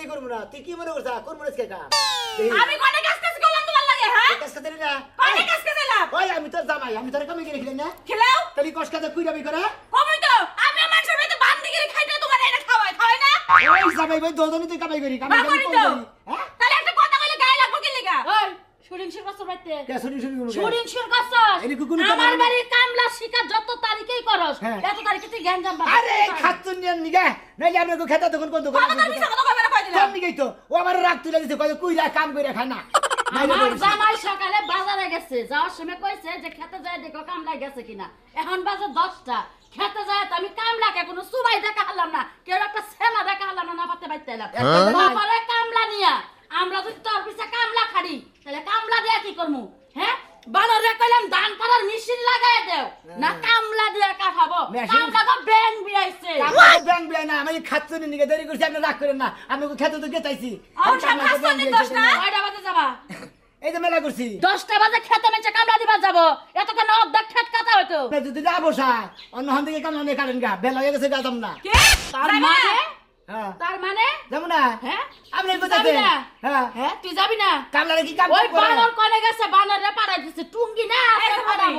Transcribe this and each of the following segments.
বিয়ে করব না। তুই কি মনে করছিস কোন মনে কা আমি কনে কাজ কাজ করলাম তোমার লাগে হ্যাঁ? কাজ করতে না কনে কাজ কাজ এলাম ওই আমি তোর জামাই আমি তোর কামে গেলে না? খেলাও? তাহলে কষ্ট কাজে কুইরা বি করে কমই তো আমি আমার ছোটতে বান্ধি গিয়ে খাইতে তোমার এটা খাওয়াই খাওয়াই না? ওই জামাই ভাই দুজনে তুই কামাই করি কামাই করি হ্যাঁ? তাহলে একটা কথা কইলে গায়ে লাগবো কি লাগা? ওই শুটিং শুরু করছ বাড়িতে। কে শুনি শুনি শুনি শুটিং শুরু করছস এনে কুকুনি আমার। বাড়ির কামলা শিকার যত তারিখেই করস হ্যাঁ। এত তারিখে তুই গ্যাঞ্জাম। আরে খাতুন নিয়ে নিগা নাইলে আপনাকে খেতে তখন কোন দোকান কথা তো মিছা কথা কইবে না কই দিলাম। কোন নিগেই তো। ও আমার রাগ তুলে দিতে কয় কুইরা কাম করে খায় না। আমার জামাই সকালে বাজারে গেছে। যাওয়ার সময় কইছে যে খেতে যায় দেখো কামলা গেছে কিনা। এখন বাজে দশটা। খেতে যায় তো আমি কামলাকে কোনো সুবাই দেখা হলাম না। কেউ একটা সেনা দেখা হলাম না না পাতে বাইতে এলাম তারপরে কামলা নিয়া আমরা যদি তোর পিছে কামলা খাড়ি তাহলে কামলা দিয়া কি করমু? হ্যাঁ বানরে কইলাম ধান কাটার মেশিন লাগাই দেও। না কামলা দিয়া কাটাবো মেশিন- কামলা তো ব্যাং বিয়াইছে বিয়া না আমি খাতুন নিগে দেরি করছি আপনি রাগ করেন না। আমি খেতে তো গে চাইছি আমার সব কামনাকে খাতুন ব্যাংক নির বিয়া দোষ না? কয়টা বাজে যাবা? এই যে মেলা করছি। দশটা বাজে খেতে মেচে কামলা দিবা যাব। এতক্ষণ অর্ধেক খেত কাটা হইতো। আপনি যদি না বসায় অন্য হান থেকে কামনা নিয়ে কাটেন গা বেলা হয়ে গেছে গা যাম না। কি? তার মানে? হ্যাঁ। তার মানে? যাব না। হ্যাঁ? আপনি যাবি না? হ্যাঁ। হ্যাঁ তুই যাবি না? কামলারে কি কাম ওই বানর কনে গেছে বানরে এই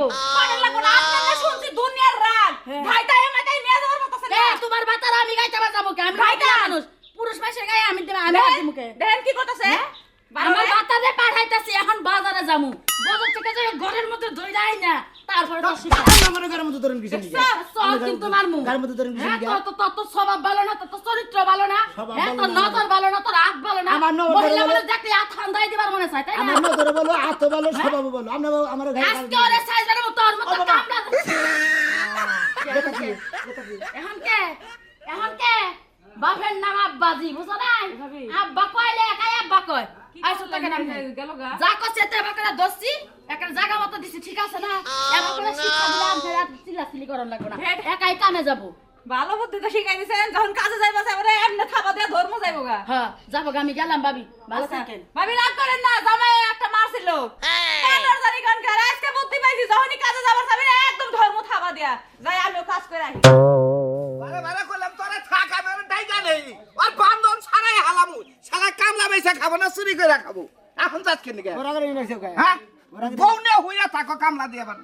আছে যে পাঠাবো পাগল লাগবো না আপনারা শুনছি দুনিয়ার রাগ হ্যাঁ। ভাইটাই আমাটাই নিয়ে যাওয়ার মতো আছে এ, না তোমার বাতার আমি গাইতে বাজাবো কে আমি গাইতে? গাইতে মানুষ পুরুষ মাসের গায়ে আমি দেব আমি হাত মুখে দেখেন কি করতেছে আমার বাতারে পাঠাইতাছি এখন বাজারে যামু বাজার থেকে যে ঘরের মধ্যে ধরে যাই না তারপরে তো শিখা আমার গায়ের মতো ধরেন কিছু নিগে সব গায়ের মতো ধরেন কিছু হ্যাঁ, তোর তো- তো স্বভাব ভালো না তোর তো চরিত্র ভালো না হ্যাঁ, ভালো তোর নজর ভালো না তোর হাত ভালো না। আমার নজর মহিলা ভালো। মানুষ দেখলে হাত ঠান্ডাই দিবার মনে চায় তাই না? আমার নজরে বলো আত বলো স্বভাব বলো আমরা আমার গায়ে আজকে ওরে সাইজ বানাবো তোর মতো। কামলা এখন কে? এখন কে? বাপের নাম আব্বাজি বুঝো নাই? আব্বা কইলে একাই আব্বা কয়? আইসো তাকে নাম গেল গা? যা করছে তে বাকরা দোষী একটা জায়গা মতো দিছি ঠিক আছে না? এবার করে শিক্ষা দিলাম ফের আর চিল্লাচিল্লি করন লাগবে না। একাই কামে যাব। ভালো বুদ্ধি তো শিখাই দিছেন যখন কাজে যাইবা এবারে এমনি থাবা দিয়ে ধর্ম যাইবো গা। হ্যাঁ যাব গা, আমি গেলাম ভাবি ভালো আচ্ছা। থাকেন। ভাবি রাগ করেন না জামাই একটা মারছিল। কেন জানি কোন কার আজকে বুদ্ধি পাইছি যখনই কাজে যাবার যাবে একদম ধর্ম থাবা দিয়া। যাই আমিও কাজ করে আসি। বারে বারে কইলাম তোরা থাক আমি আর ডাইকা নেই। আর বান্ধন হালামু। সারা কামলা বেসা খাব না চুরি করে খাব। এখন কেন ওরা করে নিয়ে হ্যাঁ? বউ নে হইয়া থাকো কামলা দিয়ে আবার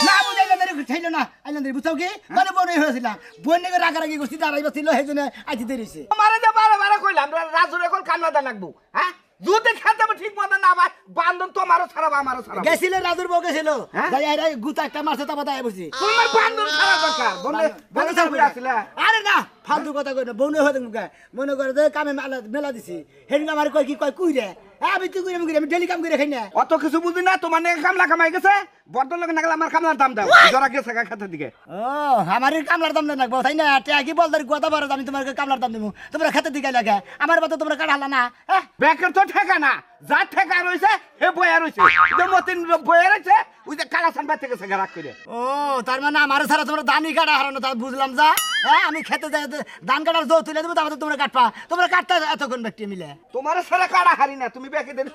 না বুঝাইলে দেরি ঠাইল না। আইলেন দেরি বুঝাও কি? মানে বনে হয়েছিলাম বই নেগে রাগারাগি করছি দাঁড়াই বসছিল সেই জন্য আইতে দেরিছে তোমারে যে বারে বারে কইলাম রাজুর এখন কামলা দেন লাগবো হ্যাঁ? যদি খেতে ঠিক মতো না পাই বান্ধন তোমারও ছাড়াবো আমারও ছাড়াবো। গেছিল রাজুর বউ গেছিল? হ্যাঁ? যাই আইরা গুতা একটা মারছে তারপর দাঁড়াই বসি। তোমার বান্ধন ছাড়া দরকার বলে বলে ছাড়বে আসলে আরে না ফালতু কথা কই না বউনে হয়ে মনে করে যে কামে মেলা দিছি। হেন আমার কয় কি কয় কুই রে? আমি তুই কই আমি ডেলি কাম করে খাই না। অত কিছু বুঝি না তোমার নাকি কামলা কামাই গেছে। বর্তমান লোক না গেলে আমার কামলার দাম দাও। জরা গেছে খেতের দিকে। ও আমার কামলার দাম লাগবো তাই না? টিয়া বল বলদার কথা বড় আমি তোমার কামলার দাম দেবো। তোমরা খেতে দিকে লাগে আমার বাতো তোমরা কাটালা না হ্যাঁ? ব্যাকের তো ঠেকা না। যা ঠেকা রয়েছে হে বয়া রয়েছে। মতিন বয়া রয়েছে ওই যে কালা গেছে রাগ করে। ও তার মানে আমার ছাড়া তোমরা ধানই কাটা হারানো বুঝলাম যা। হ্যাঁ আমি খেতে যাই ধান কাটার জো তুলে দেবো তারপরে তোমরা কাটপা তোমরা কাটতে এতক্ষণ ব্যক্তি মিলে। তোমার সারা কাটা হারি না তুমি ব্যাকে দিন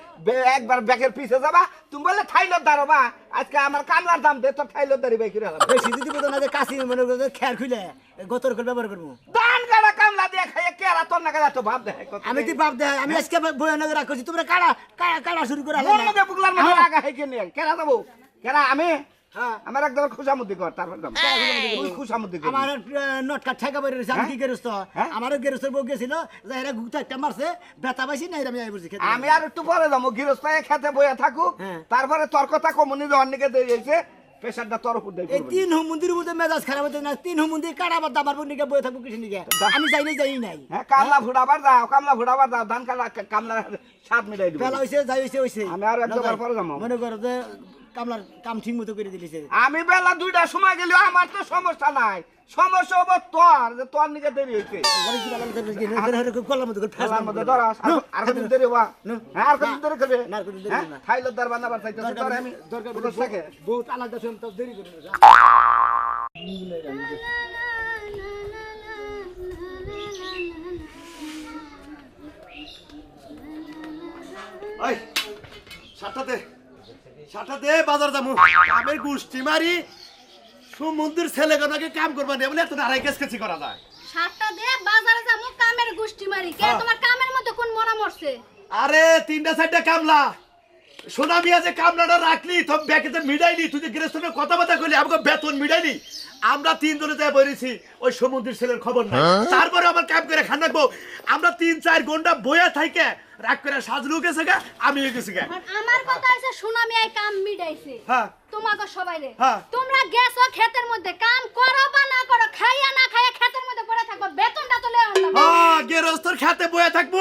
একবার ব্যাকের পিছে যাবা। তুমি বললে থাইলত দাঁড়াবা আজকে আমার কামলার দাম দে তো থাইলত দাঁড়ি বাইকে বেশি যদি বলতো না যে কাশি মনে করো খেয়ার খুলে গোতর করে ব্যবহার করব। দান কাটা কামলা দিয়ে খাইয়ে কেরা তোর ভাব আমি তো বাপ দেয় আমি আজকে বয়ানগর রাখছি। তোমরা কাটা কাটা কাটা শুরু করে মধ্যে বুকলার মধ্যে হ্যাঁ। রাগা হেকে কেরা যাব কেরা? আমি? হ্যাঁ। আমার একদম খুশামুদ্দি কর তারপর খুশামুদ্দি কর। আমার নট কাট ঠেকা বেরিয়ে রয়েছে। আমি হ্যাঁ? কি গেরস্ত? হ্যাঁ? বউ গেছিল। একটা মারছে। পাইছি না আমি আমি আর একটু পরে যাব। গৃহস্থায় খেতে বইয়া থাকুক। হ্যাঁ। তারপরে তোর কথা কমনি যখন নিকে দিয়ে যাইছে প্রেশারটা তোর উপর দিয়ে এই তিন হুমুন্দির মধ্যে মেজাজ খারাপ হতে না তিন হুমুন্দি কাটা বাদ আমার বোন নিকে বয়ে থাকব কিছু নিকে? আমি যাই নাই যাই নাই। হ্যাঁ কামলা ফুটাবার যাও কামলা ফুটাবার যাও ধান কামলা কামলা স্বাদ মিটাই দিব। হয়েছে যাই হয়েছে হয়েছে আমি আর একদম পরে যাব। মনে করো যে কামলার কাম ঠিক মতো করে দিলিছে। আমি বেলা দুইটার সময় গেলে আমার তো সমস্যা নাই। সমস্যা হব তোর যে তোর নিকে দেরি হয়েছে গলার ফেস খেলার মধ্যে ধরাস আর- কতদিন দেরি হবা? হ্যাঁ আর কতদিন দেরি করবে? না, আর দেরি হ্যাঁ না। খাইলো দার বানাবার চাইতেছে তোর আমি দরকার পুরো থাকে। বহুত আলাদা সময় তো দেরি করে ওই সাতটাতে সাতটাতে বাজার যাব আমি গুষ্টি মারি সমুদ্রের ছেলে নাকি কাম করবা নিয়ে বলে এত আড়াই কেস কেছি করা যায়। সাতটা দে বাজারে যাব কামের গুষ্টি মারি। কে হ্যাঁ। তোমার কামের মধ্যে কোন মরছে? আরে তিনটা চারটা কামলা। সোনা মিয়া যে কামলাটা রাখলি তো ব্যাকেতে মিডাইলি তুই যে গৃহস্থনে কথাবার্তা করলি আমাকে বেতন মিডাইলি আমরা তিনজনে যাই বেরিয়েছি। ওই সমুদ্রের ছেলের খবর নাই। তারপরে আমার কাম করে খান রাখব আমরা তিন চার ঘণ্টা বইয়া থাইকে রাগ করে সাজলু গেছে গা আমিও গেছি গা। আমার কথা হচ্ছে সুনামি আই কাম মিডাইছে হ্যাঁ। তোমাকে সবাই রে। হ্যাঁ। তোমরা গেছো ক্ষেতের মধ্যে কাম করো বা না করো খাইয়া না খাইয়া ক্ষেতের মধ্যে পড়ে থাকো বেতনটা তো লেও না হ্যাঁ গেরস্তর খাতে বইয়া থাকব।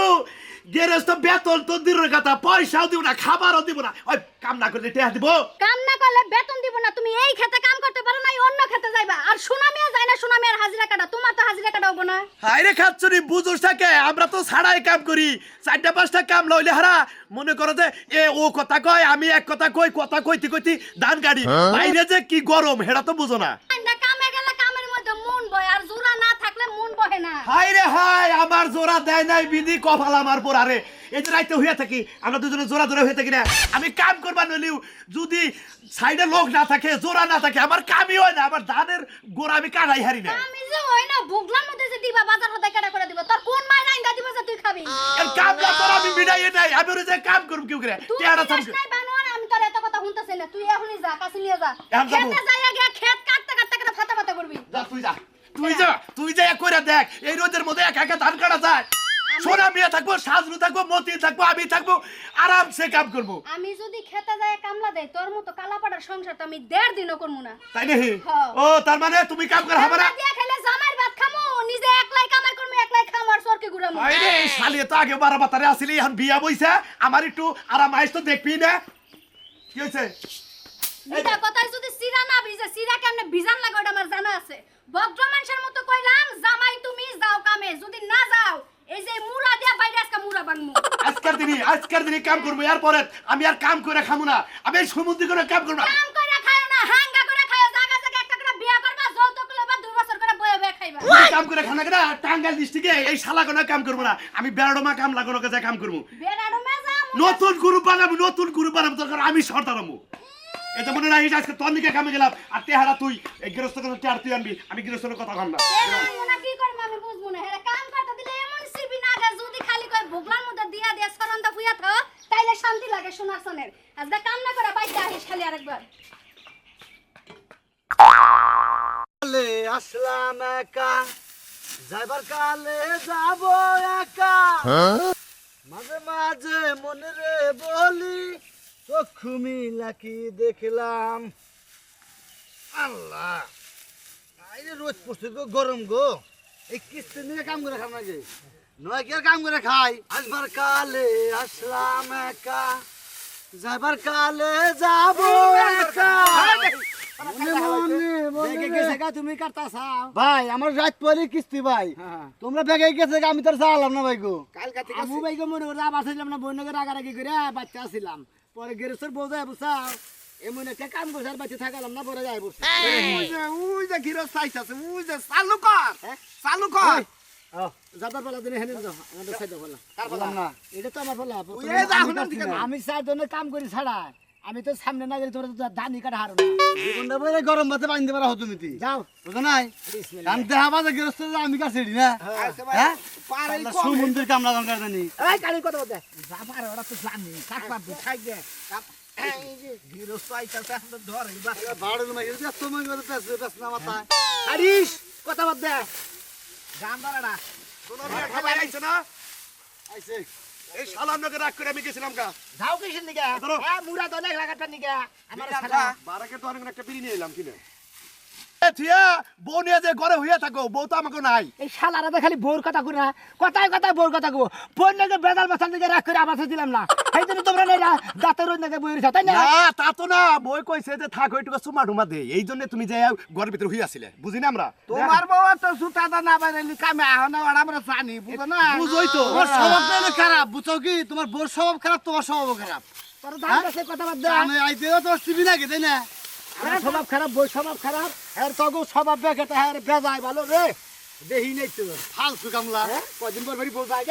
গেরস্ত বেতন তো দূরের কথা পয়সাও দিব না খাবারও দিব না। ওই কাম না করলে টেহা দিব। কাম না করলে বেতন তুমি এই খেতে কাম করতে পারো না অন্য খেতে যাইবা। আর সুনামিয়া যায় না সুনামিয়ার হাজিরা কাটা। তোমার তো হাজিরা কাটা হব না। হাইরে খাচ্ছুরি বুঝোস থাকে আমরা তো ছাড়াই কাম করি। চারটা পাঁচটা কাম লইলে হারা মনে করো যে এ ও কথা কয় আমি এক কথা কই কথা কইতে কইতে দান গাড়ি বাইরে যে কি গরম হেটা তো বুঝো না। না কামে গেলে কামের মধ্যে মন বয় আর জোড়া না থাকলে মন বহে না। হাই রে হাই আমার জোড়া দেয় নাই বিধি কপাল আমার পর আরে এই যে রাইতে হইয়া থাকি আমরা দুজনে জোড়া জোড়া হয়ে থাকি না। আমি কাম করবা নলিও যদি সাইডে লোক না থাকে জোড়া না থাকে আমার কামই হয় না আমার ধানের গোড়া আমি কাটাই হারি না। আমি যে ওই না বুগলার মধ্যে যে দিবা বাজার হতে কেডা করে দিব? তোর কোন মায়ের আইন্দা দিব যে তুই খাবি? এর কাম না তোর আমি বিনাই নাই আমি ওরে যে কাম করব কেউ করে? তুই যাস নাই বানোয়ার আমি তোর এত কথা শুনতেছি না। তুই এখনই যা কাছে নিয়ে যা। খেতে যাইয়া গিয়া খেত কাটতে কাটতে কাটতে ফাটা ফাটা করবি? যা তুই যা। তুই যা তুই যা করে দেখ। এই রোদের মধ্যে একা একা ধান কাটা যায়। সোনা মিয়া থাকব সাজরু থাকব মতি থাকব আমি থাকব আরামসে কাম করব। আমি যদি খেতে যাই কামলা দেয় তোর মতো কালাপাড়ার সংসার তো আমি দেড় দিনও করব না। তাই হ্যাঁ। ও তার মানে তুমি কাম করে না? দিয়া খাইলে জামাইর ভাত খামু নিজে একলাই কামাই করমু একলাই খামু আর সরকে ঘুরামু। আরে শালি তো আগে বারা বাতারে আসিলি এখন বিয়া বইছে আমার একটু আরাম আইস তো দেখবি না। কি হয়েছে নিটা কথায় যদি সিরা না ভিজে সিরা কেমনে ভিজান লাগে ওটা আমার জানা আছে। ভদ্র মানুষের মতো কইলাম জামাই তুমি যাও কামে। যদি না যাও এই যে মুড়া দিয়া বাইরে আজকে বাংমু আজকের দিনই আজকের দিনই কাম করব। এরপরে আমি আর কাম করে খামু না। আমি এই সমুদ্র করে কাম করব না। কাম খায়ো না হাঙ্গা খায়ো জায়গা জায়গা একটা করে বিয়া করবা যৌতুক লইবা দুই বছর করে বয়ে বয়ে খাইবা। তুমি কাম করে খানা কেনা? টাঙ্গাইল ডিস্ট্রিক্টে এই শালা কোনো কাম করব না। আমি বেড়াডোমা কাম লাগানো কাজে কাম করব। বেড়াড়ো নতুন গ্রুপ বানাবো নতুন গ্রুপ বানাবো দরকার আমি সর্দার আমু এটা মনে রাখিস আজকে তোর দিকে কামে গেলাম। আর তেহারা তুই এই গৃহস্থ কথা টেহার তুই আনবি আমি গৃহস্থের কথা ভাবলাম না। কি করব আমি বুঝব না। হেরে কাম করতে দিলে এমন সিবি না গে যদি খালি কই ভোগলার মধ্যে দিয়া দিয়া সরন্দা ফুয়া থ তাইলে শান্তি লাগে সোনার সনের। আজকে কাম না করে বাইতে আহিস খালি আরেকবার। কালে আসলাম একা যাইবার কালে যাব একা। মাঝে মাঝে মনে রে বলি চক্ষু মিলাকি দেখলাম? আল্লাহ! আইরে রোজ পড়ছে গো গরম গো। এই কিস্তি নিয়ে কাম করে খাম নাকি? নয় কি আর কাম করে খাই? আসবার কালে আসলাম একা। যাইবার কালে যাব একা। ভাই আমার রাত পরে কিস্তি ভাই। তোমরা বেগে গেছে আমি তোর চালাম না ভাই গো। কালকা থেকে আমু ভাই গো মনে করে আবার ছিলাম না বইনকে রাগারাগি করে বাচ্চা ছিলাম। পরে গেরেসর বউ যায় বুঝাও এমন একটা কাম করছে আর বাচ্চা থাকালাম না পরে যায় বসে ওই যে ঘিরো সাইজ আছে ওই যে চালু কর চালু কর যাবার পালা দিনে হেনে যাও আমাদের সাইডে পালা। কার পালা? না এটা তো আমার পালা ওই এই যা, হুনার দিকে না। আমি চারজনের কাম করি ছাড়া। আমি তো সামনে না গেলে তোমরা তো ধানি কাটা হারো না জীবনটা বলে গরম ভাতে বাঁধতে পারা হতো তুমি যাও বুঝো নাই আমি দেহা বাজে গেরস্ত আমি কাছে না আচ্ছা ভাই, হ্যাঁ। সমুদ্র কামলা গঙ্গা জানি এই কালি কথা বলতে যা পারে ওরা তো জানি কাক পাবি খাই গে আইতাছে, আমরা ধর, করে পেছ পেছ না মাথা কথা বল দে গান বাড়াটা খাবার আইছে না আইছে এই শালার নকে রাগ করে আমি গেছিলাম গা। যাও কিসের নিগে? মুরা তো অনেক লাগাটার নিগে। আমার বারাকে তো অনেক একটা বিড়ি নিয়ে এলাম কিনে। থিয়া বউ নিয়ে যে ঘরে হইয়া থাকো বউ তো আমাকে নাই। এই শালারা তো খালি বোর কথা কই না কথায় কথায় বোর কথা কব ফোন নাকি বেদাল বাসার দিকে রাখ করে আবার দিলাম না। সেই জন্য তোমরা নেই দাঁতের ওই নাকি বইয়ের তাই না? না তা তো না বই কইছে যে থাক ওইটুকু সুমা ঢুমা দে। এই জন্য তুমি যে ঘরের ভিতরে হইয়াছিলে বুঝি না আমরা? তোমার বউ তো সুতাটা না বাইরে কামে আহ না ওরা আমরা জানি বুঝো না? বুঝোই তো। তোমার স্বভাবটা খারাপ বুঝছ কি? তোমার বোর স্বভাব খারাপ তোমার স্বভাব খারাপ। তোর দাম কথা বাদ দে। আমি সিবি নাকি তাই না? আমার স্বভাব খারাপ বই স্বভাব খারাপ। এর তগো স্বভাব বেকেটা হ্যাঁ বেজায় ভালো রে। দেহি নেই তো। ফালতু কামলা কদিন পর বাড়ি বউ যায়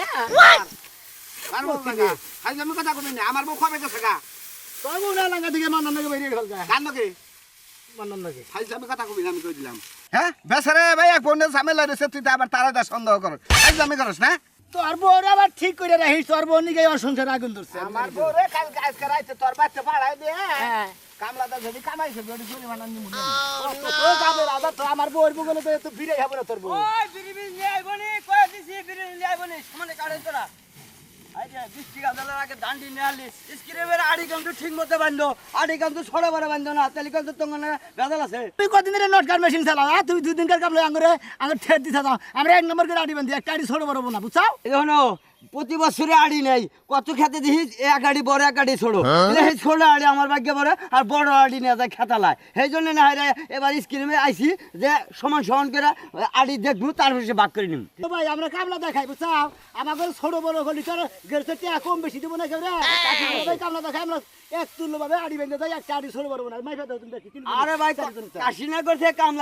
আর বউ না। আজ আমি কথা কই না আমার বউ কবে গেছে গা। তোর বউ না লাগা দিকে মান্নান নাকি বেরিয়ে গেল গান নাকি মান্নান নাকি আজ আমি কথা কই না আমি কই দিলাম। হ্যাঁ? বেসারে ভাই এক বোনের ঝামেলা রয়েছে তুই তো আবার তারা সন্দেহ করস। আজ আমি করস না? তোর বউর আবার ঠিক করে রাখিস তোর বউ নিকে আমার সংসার আগুন ধরছে। আমার বউরে কাল আজকে রাইতে তোর বাচ্চা পাড়াই দে। হ্যাঁ। কামলাটা যদি কামাইছে যদি জরিমানা নিমু না। তো কামের আবার তো আমার বউর বগলে তো তো ফিরে যাব না তোর বউ। ওই বিরিবিরি নিয়ে আইবনি কয়ে দিছি বিরিবিরি নিয়ে আইবনি সমানে কাটেন তোরা। আইরে বৃষ্টি গাদালের আগে দান্ডি নিয়ে আলি স্ক্রিপের আড়ি কাম তো ঠিক মতো বান্ধো আড়ি কাম তো ছড়া বড় বান্ধো না তাহলে কাম তো গাদাল আছে। তুই কদিন ধরে নটকার মেশিন চালাও আর তুই দুই দিনকার কামলে আঙরে আঙর ঠের দিতে আমরা এক নম্বর করে আড়ি বান্ধি একটা আড়ি ছোট বড় না বুঝছাও? এখন প্রতি বছরে আড়ি নেই। কত খেতে দেখি এক আড়ি বড় এক আড়ি ছোড়ো। এই ছোট আড়ি আমার ভাগ্যে বড় আর বড় আড়ি নিয়ে যায় খেতালায়। সেই জন্য না হয় এবার স্ক্রিমে আইছি যে সমান সমান করে আড়ি দেখব তারপর সে ভাগ করে নিম। তো ভাই আমরা কামলা দেখাই বুঝছাও? আমার ঘরে ছোট বড় হলি তোর গেছে টিয়া কম বেশি দিব না কেউ কামলা দেখাই আমরা এক তুল্য ভাবে আড়ি বেঁধে যাই একটা আড়ি ছোট বড় না মাইফা দাও তুমি দেখি আরে ভাই কাশি না করছে কামলা